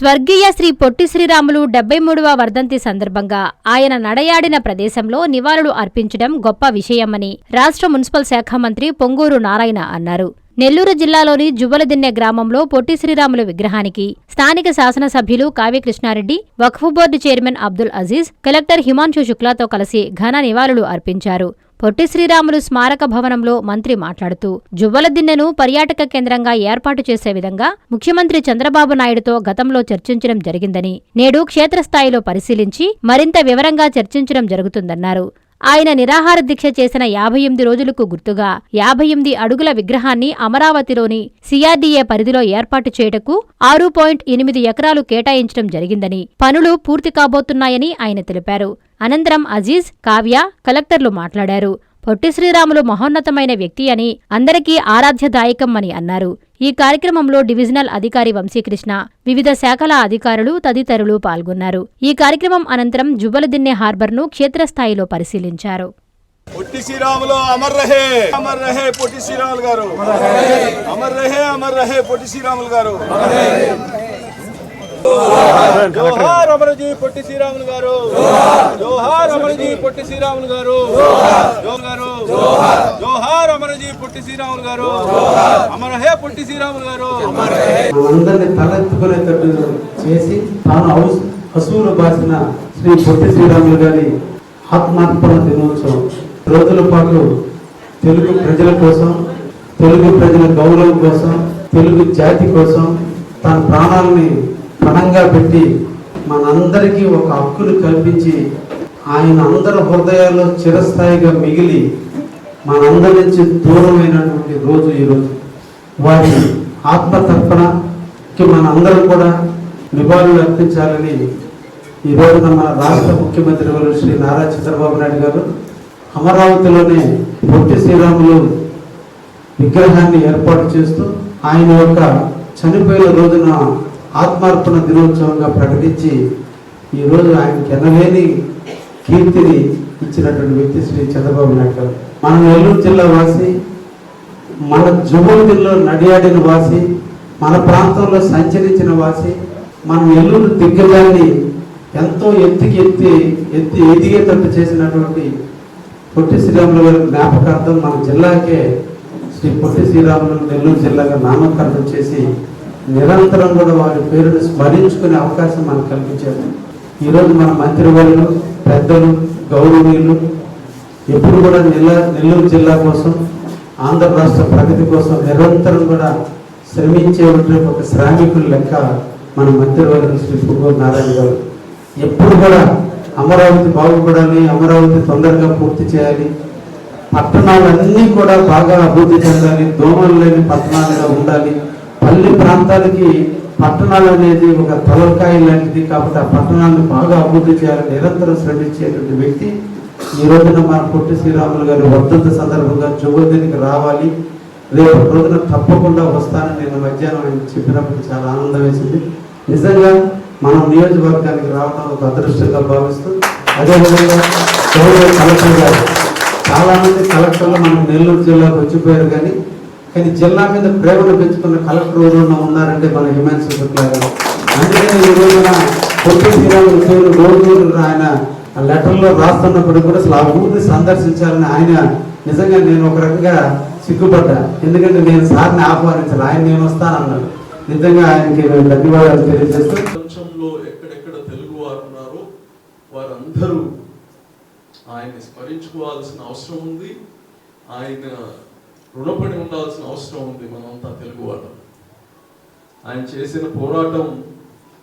స్వర్గీయ శ్రీ పొట్టి శ్రీరాములు డెబ్బై మూడవ వర్ధంతి సందర్భంగా ఆయన నడయాడిన ప్రదేశంలో నివాళులు అర్పించడం గొప్ప విషయమని రాష్ట్ర మున్సిపల్ శాఖ మంత్రి పొంగూరు నారాయణ అన్నారు. నెల్లూరు జిల్లాలోని జువ్వలదిన్నె గ్రామంలో పొట్టి శ్రీరాములు విగ్రహానికి స్థానిక శాసనసభ్యులు Kavya Krishnareddy Waqf board chairman Abdul Aziz collector Himanshu శుక్లాతో కలిసి ఘన నివాళులు అర్పించారు. పొట్టి శ్రీరాములు స్మారక భవనంలో మంత్రి మాట్లాడుతూ జువ్వలదిన్నెను పర్యాటక కేంద్రంగా ఏర్పాటు చేసే విధంగా ముఖ్యమంత్రి చంద్రబాబు నాయుడుతో గతంలో చర్చించడం జరిగిందని నేడు క్షేత్రస్థాయిలో పరిశీలించి మరింత వివరంగా చర్చించడం జరుగుతుందన్నారు. ఆయన నిరాహార దీక్ష చేసిన యాభై ఎనిమిది రోజులకు గుర్తుగా యాభై ఎనిమిది అడుగుల విగ్రహాన్ని అమరావతిలోని సిఆర్డీఏ పరిధిలో ఏర్పాటు చేయుటకు ఆరు పాయింట్ ఎనిమిది ఎకరాలు కేటాయించడం జరిగిందని పనులు పూర్తి కాబోతున్నాయని ఆయన తెలిపారు. అనంతరం అజీజ్ కావ్య కలెక్టర్లు మాట్లాడారు. పొట్టి శ్రీరాములు మహోన్నతమైన వ్యక్తి అని అందరికీ ఆరాధ్యదాయకం అని అన్నారు. ఈ కార్యక్రమంలో డివిజనల్ అధికారి వంశీకృష్ణ వివిధ శాఖల అధికారులు తదితరులు పాల్గొన్నారు. ఈ కార్యక్రమం అనంతరం జువ్వలదిన్నె హార్బర్ను క్షేత్రస్థాయిలో పరిశీలించారు. పొట్టి శ్రీరాములు అమర్ రహే అమర్ రహే పొట్టి శ్రీరాములు గారు. అమర్ రహే అమర్ రహే పొట్టి శ్రీరాములు గారు. జోహార్ అమరజీ పొట్టి శ్రీరాములు గారు. జోహార్. అమరజీ పొట్టి శ్రీరాములు గారు. జోహార్. గారు. జోహార్. అమరజీ పొట్టి శ్రీరాములు గారు. అమర్ హే పొట్టి శ్రీరాములు గారు. మనందరినీ తలెత్తుకునేటట్టు చేసి తాను హౌస్ హసూరు బాసిన శ్రీ పొట్టి శ్రీరాములు గారి ఆత్మార్పణ దినోత్సవం. రోజుల పాటు తెలుగు ప్రజల కోసం తెలుగు ప్రజల గౌరవం కోసం తెలుగు జాతి కోసం తన ప్రాణాలని పణంగా పెట్టి మనందరికీ ఒక హక్కును కల్పించి ఆయన అందరి హృదయాల్లో చిరస్థాయిగా మిగిలి మనందరి నుంచి దూరమైనటువంటి రోజు ఈరోజు వారి ఆత్మతర్పణకి మనందరం కూడా నివాళులు అర్పించాలని ఈ రోజున మన రాష్ట్ర ముఖ్యమంత్రి వారు శ్రీ నారా చంద్రబాబు నాయుడు గారు అమరావతిలోనే పొట్టి శ్రీరాములు విగ్రహాన్ని ఏర్పాటు చేస్తూ ఆయన యొక్క చనిపోయిన రోజున ఆత్మార్పణ దినోత్సవంగా ప్రకటించి ఈరోజు ఆయనకి ఎనలేని కీర్తిని ఇచ్చినటువంటి వ్యక్తి శ్రీ చంద్రబాబు నాయుడు గారు. మన నెల్లూరు జిల్లా వాసి మన జుబుల్లో నడియాడిన వాసి మన ప్రాంతంలో సంచరించిన వాసి మన నెల్లూరు దిగ్గజాన్ని ఎంతో ఎత్తికి ఎత్తి ఎత్తి ఎదిగేటట్టు చేసినటువంటి పొట్టి శ్రీరాములు గారి జ్ఞాపకార్థం మన జిల్లాకే శ్రీ పొట్టి శ్రీరాములు నెల్లూరు జిల్లాగా నామకరణం చేసి నిరంతరం కూడా వారి పేరును స్మరించుకునే అవకాశం మనకు కల్పించారు. ఈరోజు మన మంత్రివర్యులు పెద్దలు గౌరవనీయులు ఎప్పుడు కూడా నెల్ల నెల్లూరు జిల్లా కోసం ఆంధ్ర రాష్ట్ర ప్రగతి కోసం నిరంతరం కూడా శ్రమించే ఒక శ్రామికుల లెక్క మన మంత్రివర్గం శ్రీ పువ్వు నారాయణ గారు. ఎప్పుడు కూడా అమరావతి బాగుపడాలి అమరావతి తొందరగా పూర్తి చేయాలి. పట్టణాలన్నీ కూడా బాగా అభివృద్ధి చెందాలి దోమలు లేని పట్టణాలుగా ఉండాలి. పల్లి ప్రాంతాలకి పట్టణాలు అనేది ఒక తలకాయ లాంటిది కాబట్టి ఆ పట్టణాలను బాగా అభివృద్ధి చేయాలని నిరంతరం శ్రమించేటువంటి వ్యక్తి ఈ రోజున మన పొట్టి శ్రీరాములు గారి వర్ధంత సందర్భంగా జోగోదినికి రావాలి. రేపు రోజున తప్పకుండా వస్తానని నేను మధ్యాహ్నం చెప్పినప్పుడు చాలా ఆనందం వేసింది. నిజంగా మనం నియోజకవర్గానికి రావడం ఒక అదృష్టంగా భావిస్తూ అదేవిధంగా కలెక్టర్ గారు చాలామంది కలెక్టర్లు మనం నెల్లూరు జిల్లాకు వచ్చిపోయారు కానీ కానీ జిల్లా మీద ప్రేమను పెంచుకున్న కలెక్టర్ ఎవరైనా ఉన్నారంటే మన హిమాన్సు శుక్లా గారు అందుకని ఈ రోజున పొట్టి శ్రీరాములు రోజు ఆయన ఆ లెటర్లో రాస్తున్నప్పుడు కూడా అసలు ఆ ఊరిని సందర్శించాలని ఆయన నిజంగా నేను ఒక రకంగా సిగ్గుపడ్డా. ఎందుకంటే నేను సార్ని ఆహ్వానించాలి. ఆయన నేను వస్తానన్నాడు. నిజంగా ఆయనకి ధన్యవాదాలు తెలియజేస్తూ ప్రపంచంలో ఎక్కడెక్కడ తెలుగు వారు ఉన్నారో వారందరూ ఆయన్ని స్మరించుకోవాల్సిన అవసరం ఉంది. ఆయన రుణపడి ఉండాల్సిన అవసరం ఉంది మనమంతా తెలుగు వాళ్ళం. ఆయన చేసిన పోరాటం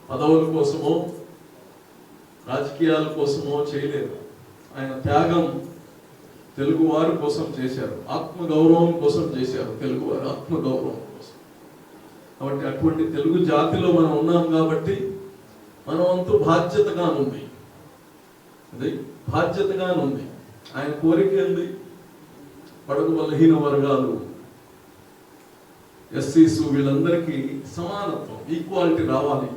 పదవుల కోసమో రాజకీయాల కోసమో చేయలేదు. ఆయన త్యాగం తెలుగు వారి కోసం చేశారు. ఆత్మ గౌరవం కోసం చేశారు. తెలుగు ఆత్మగౌరవం ఆత్మ గౌరవం కోసం. కాబట్టి అటువంటి తెలుగు జాతిలో మనం ఉన్నాం కాబట్టి మనం అంతు బాధ్యతగానుంది. అది బాధ్యతగానుంది. ఆయన కోరిక ఏంది? పడకు బలహీన వర్గాలు ఎస్సీసు వీళ్ళందరికీ సమానత్వం ఈక్వాలిటీ రావాలి.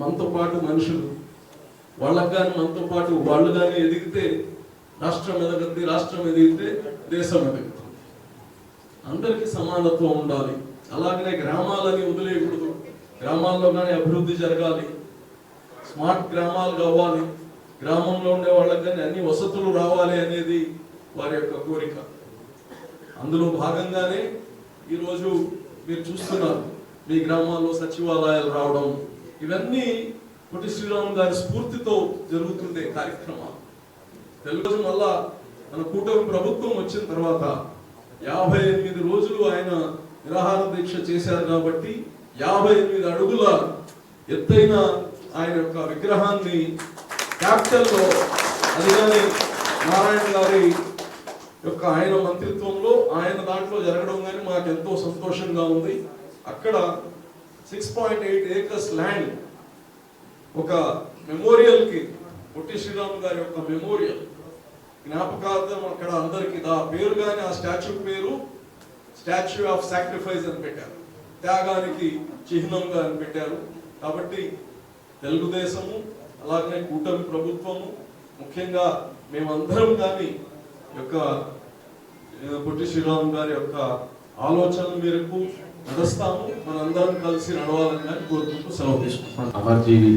మనతో పాటు మనుషులు వాళ్ళకు కానీ మనతో పాటు వాళ్ళు కానీ ఎదిగితే రాష్ట్రం ఎదగద్ది రాష్ట్రం ఎదిగితే దేశం ఎదుగుతుంది అందరికీ సమానత్వం ఉండాలి. అలాగనే గ్రామాలని వదిలేయకూడదు. గ్రామాల్లో కానీ అభివృద్ధి జరగాలి. స్మార్ట్ గ్రామాలు కావాలి. గ్రామంలో ఉండే వాళ్ళకి కానీ అన్ని వసతులు రావాలి అనేది వారి యొక్క కోరిక. అందులో భాగంగానే ఈరోజు మీరు చూస్తున్నారు మీ గ్రామాల్లో సచివాలయాలు రావడం. ఇవన్నీ పొట్టి శ్రీరామ్ గారి స్ఫూర్తితో జరుగుతుండే కార్యక్రమాలు. తెలుగు మళ్ళా మన కూటమి ప్రభుత్వం వచ్చిన తర్వాత యాభై ఎనిమిది రోజులు ఆయన నిరాహార దీక్ష చేశారు కాబట్టి యాభై ఎనిమిది అడుగుల ఎత్తైన ఆయన యొక్క విగ్రహాన్ని క్యాపిటల్లో అదిగానే నారాయణ గారి యొక్క ఆయన మంత్రిత్వంలో ఆయన దాంట్లో జరగడం కానీ మాకు ఎంతో సంతోషంగా ఉంది. అక్కడ six point eight acres land ఒక మెమోరియల్కి పొట్టి శ్రీరామ్ గారి యొక్క మెమోరియల్ జ్ఞాపకార్థం అక్కడ అందరికి ఆ పేరు కానీ ఆ స్టాచ్యూ పేరు స్టాచ్యూ ఆఫ్ సాక్రిఫైస్ అని పెట్టారు. త్యాగానికి చిహ్నంగా అని పెట్టారు. కాబట్టి తెలుగుదేశము అలాగనే కూటమి ప్రభుత్వము ముఖ్యంగా మేమందరం కానీ యొక్క ఆ, పొట్టి శ్రీరామ్ గారి యొక్క ఆలోచనల మేరకు నడుస్తాము. మనందరం కలిసి నడవాలని కానీ కోరుకుంటూ సెలవు తీసుకుంటాం అమర్జీవి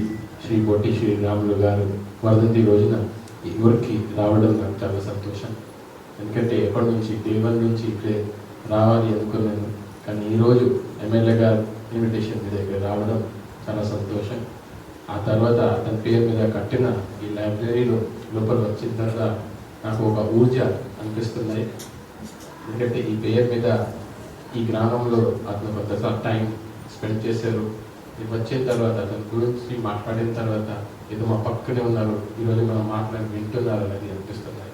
శ్రీ పొట్టి శ్రీరాములు గారు వరదంతి రోజున ఈ ఊరికి రావడం నాకు చాలా సంతోషం. ఎందుకంటే ఎప్పటి నుంచి దేవన్ నుంచి ఇక్కడే రావాలి అనుకున్నాను. కానీ ఈరోజు ఎమ్మెల్యే గారు ఇన్విటేషన్ మీద ఇక్కడ రావడం చాలా సంతోషం. ఆ తర్వాత అతని పేరు మీద కట్టిన ఈ లైబ్రరీలో లోపల వచ్చిన తర్వాత నాకు ఒక ఊర్జ అనిపిస్తున్నాయి ఎందుకంటే ఈ పేరు మీద ఈ గ్రామంలో అతను కొంత టైం స్పెండ్ చేశారు. ఇది వచ్చిన తర్వాత అతని గురించి మాట్లాడిన తర్వాత ఏదో మా పక్కనే ఉన్నారు. ఈరోజు మనం మాట్లాడి వింటున్నారు అనేది అనిపిస్తున్నాయి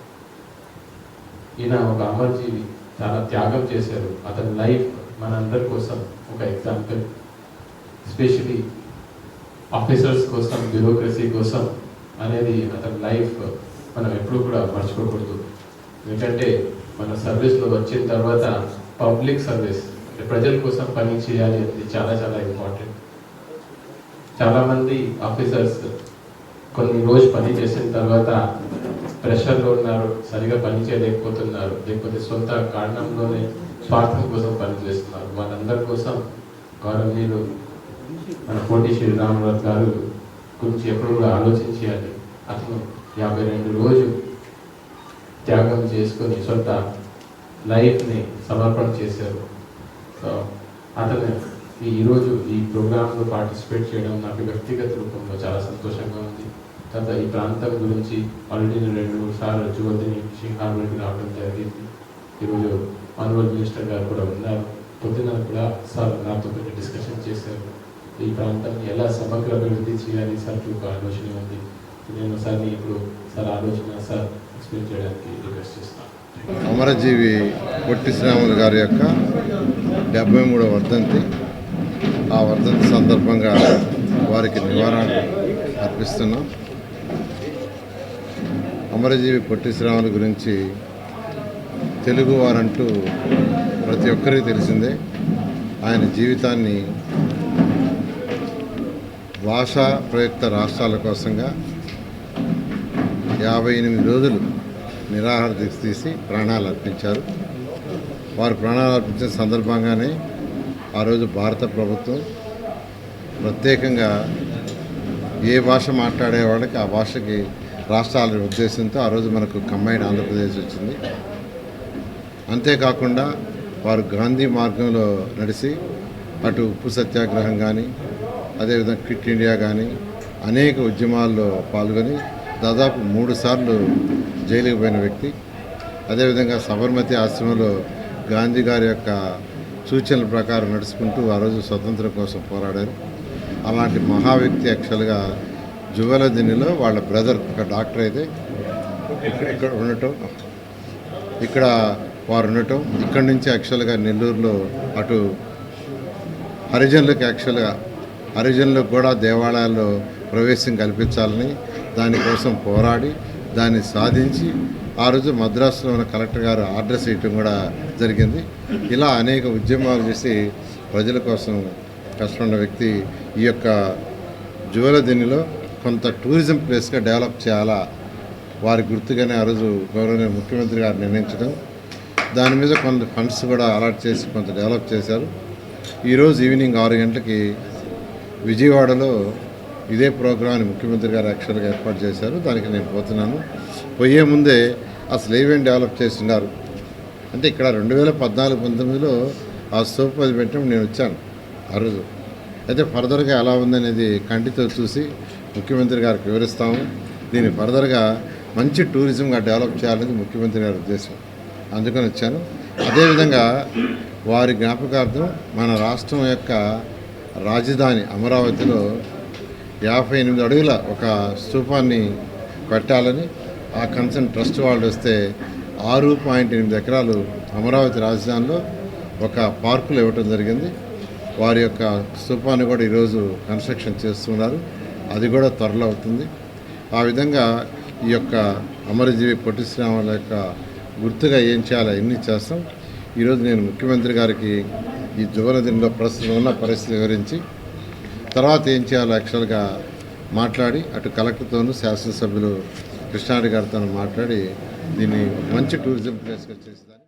ఈయన ఒక అమర్జీవి చాలా త్యాగం చేశారు. అతని లైఫ్ మనందరి కోసం ఒక ఎగ్జాంపుల్. ఎస్పెషలీ ఆఫీసర్స్ కోసం బ్యూరోక్రసీ కోసం అనేది అతని లైఫ్ మనం ఎప్పుడు కూడా మర్చిపోకూడదు. ఎందుకంటే మన సర్వీస్లో వచ్చిన తర్వాత పబ్లిక్ సర్వీస్ అంటే ప్రజల కోసం పని చేయాలి అనేది చాలా చాలా ఇంపార్టెంట్. చాలామంది ఆఫీసర్స్ కొన్ని రోజు పని చేసిన తర్వాత ప్రెషర్లో ఉన్నారు సరిగా పని చేయలేకపోతున్నారు లేకపోతే సొంత కారణంలోనే స్వార్థం కోసం పని చేస్తున్నారు. వాళ్ళందరి కోసం గౌరవనీయులు మన కోటి శ్రీరామరాజు గారు గురించి ఎప్పుడు కూడా ఆలోచించాలి అతను యాభై రెండు రోజు త్యాగం చేసుకొని సొంత లైఫ్ని సమర్పణ చేశారు. సో అతను ఈరోజు ఈ ప్రోగ్రాంలో పార్టిసిపేట్ చేయడం నాకు వ్యక్తిగత రూపంలో చాలా సంతోషంగా ఉంది. తర్వాత ఈ ప్రాంతం గురించి ఆల్రెడీ నేను రెండు మూడు సార్లు జువల్దిని సింహార్కి రావడం జరిగింది. ఈరోజు ఆనరబుల్ మినిస్టర్ గారు కూడా ఉన్నారు. పొద్దున కూడా సార్ నాతో కొంచెం డిస్కషన్ చేశారు. ఈ ప్రాంతాన్ని ఎలా సమగ్ర అభివృద్ధి చేయాలి సార్ ఒక ఆలోచన ఉంది. నేను సార్ని ఇప్పుడు సార్ ఆలోచన సార్ ఎక్స్ప్లెయిన్ చేయడానికి రిక్వెస్ట్ చేస్తాను అమరజీవి పొట్టి శ్రీరాములు గారి యొక్క డెబ్బై మూడవ వర్ధంతి. ఆ వర్ధంతి సందర్భంగా వారికి నివారణ అర్పిస్తున్నాం. అమరజీవి పొట్టి శ్రీరాములు గురించి తెలుగు వారంటూ ప్రతి ఒక్కరికి తెలిసిందే. ఆయన జీవితాన్ని భాషా ప్రయుక్త రాష్ట్రాల కోసంగా యాభై ఎనిమిది రోజులు నిరాహార దీక్ష తీసి ప్రాణాలు అర్పించారు. వారు ప్రాణాలు అర్పించిన సందర్భంగానే ఆ రోజు భారత ప్రభుత్వం ప్రత్యేకంగా ఏ భాష మాట్లాడే వాళ్ళకి ఆ భాషకి రాష్ట్రాల ఉద్దేశంతో ఆ రోజు మనకు కంబైన్ ఆంధ్రప్రదేశ్ వచ్చింది. అంతేకాకుండా వారు గాంధీ మార్గంలో నడిచి అటు ఉప్పు సత్యాగ్రహం కానీ అదేవిధంగా క్విట్ ఇండియా కానీ అనేక ఉద్యమాల్లో పాల్గొని దాదాపు మూడు సార్లు జైలుకు పోయిన వ్యక్తి. అదేవిధంగా సబర్మతి ఆశ్రమంలో గాంధీ గారి యొక్క సూచనల ప్రకారం నడుచుకుంటూ ఆ రోజు స్వతంత్రం కోసం పోరాడారు. అలాంటి మహా వ్యక్తి యాక్చువల్గా జువలదినిలో వాళ్ళ బ్రదర్ ఒక డాక్టర్ అయితే. ఇక్కడ ఉండటం. ఇక్కడ వారు ఉండటం. ఇక్కడి నుంచి యాక్చువల్గా నెల్లూరులో అటు హరిజనులకు యాక్చువల్గా హరిజనులకు కూడా దేవాలయాల్లో ప్రవేశం కల్పించాలని దానికోసం పోరాడి దాన్ని సాధించి ఆ రోజు మద్రాసులో ఉన్న కలెక్టర్ గారు ఆర్డర్స్ ఇవ్వడం కూడా జరిగింది. ఇలా అనేక ఉద్యమాలు చేసి ప్రజల కోసం కష్టపడిన వ్యక్తి ఈ యొక్క జువలదినిలో కొంత టూరిజం ప్లేస్గా డెవలప్ చేయాలా? వారి గుర్తుగానే ఆ రోజు గౌరవనీయ ముఖ్యమంత్రి గారు నిర్ణయించడం. దాని మీద కొంత ఫండ్స్ కూడా అలాట్ చేసి కొంత డెవలప్ చేశారు. ఈరోజు ఈవినింగ్ ఆరు గంటలకి విజయవాడలో ఇదే ప్రోగ్రాంని ముఖ్యమంత్రి గారు యాక్చువల్గా ఏర్పాటు చేశారు. దానికి నేను పోతున్నాను. పోయే ముందే అసలు ఏమేమి డెవలప్ చేస్తున్నారు? అంటే ఇక్కడ రెండు వేల పద్నాలుగు పంతొమ్మిదిలో ఆ సోప్ అది పెట్టడం నేను వచ్చాను ఆ రోజు. అయితే ఫర్దర్గా ఎలా ఉందనేది కంటితో చూసి ముఖ్యమంత్రి గారికి వివరిస్తాము. దీన్ని ఫర్దర్గా మంచి టూరిజంగా డెవలప్ చేయాలనేది ముఖ్యమంత్రి గారి ఉద్దేశం. అందుకని వచ్చాను. అదేవిధంగా వారి జ్ఞాపకార్థం మన రాష్ట్రం యొక్క రాజధాని అమరావతిలో యాభై ఎనిమిది అడుగుల ఒక స్థూపాన్ని కట్టాలని ఆ కన్సర్న్ ట్రస్ట్ వాళ్ళు వస్తే ఆరు పాయింట్ ఎనిమిది ఎకరాలు అమరావతి రాజధానిలో ఒక పార్కులు ఇవ్వటం జరిగింది. వారి యొక్క స్థూపాన్ని కూడా ఈరోజు కన్స్ట్రక్షన్ చేస్తున్నారు. అది కూడా త్వరలో అవుతుంది. ఆ విధంగా ఈ యొక్క అమరజీవి పొట్టి శ్రీరాముల యొక్క గుర్తుగా ఏం చేయాలో ఎన్ని చేస్తాం. ఈరోజు నేను ముఖ్యమంత్రి గారికి ఈ జువనదిలో ప్రస్తుతం ఉన్న పరిస్థితి వివరించి తర్వాత ఏం చేయాలో యాక్చువల్గా మాట్లాడి అటు కలెక్టర్తోనూ శాసనసభ్యులు కృష్ణారెడ్డి గారితో మాట్లాడి దీన్ని మంచి టూరిజం ప్లేస్గా చేసేదాన్ని.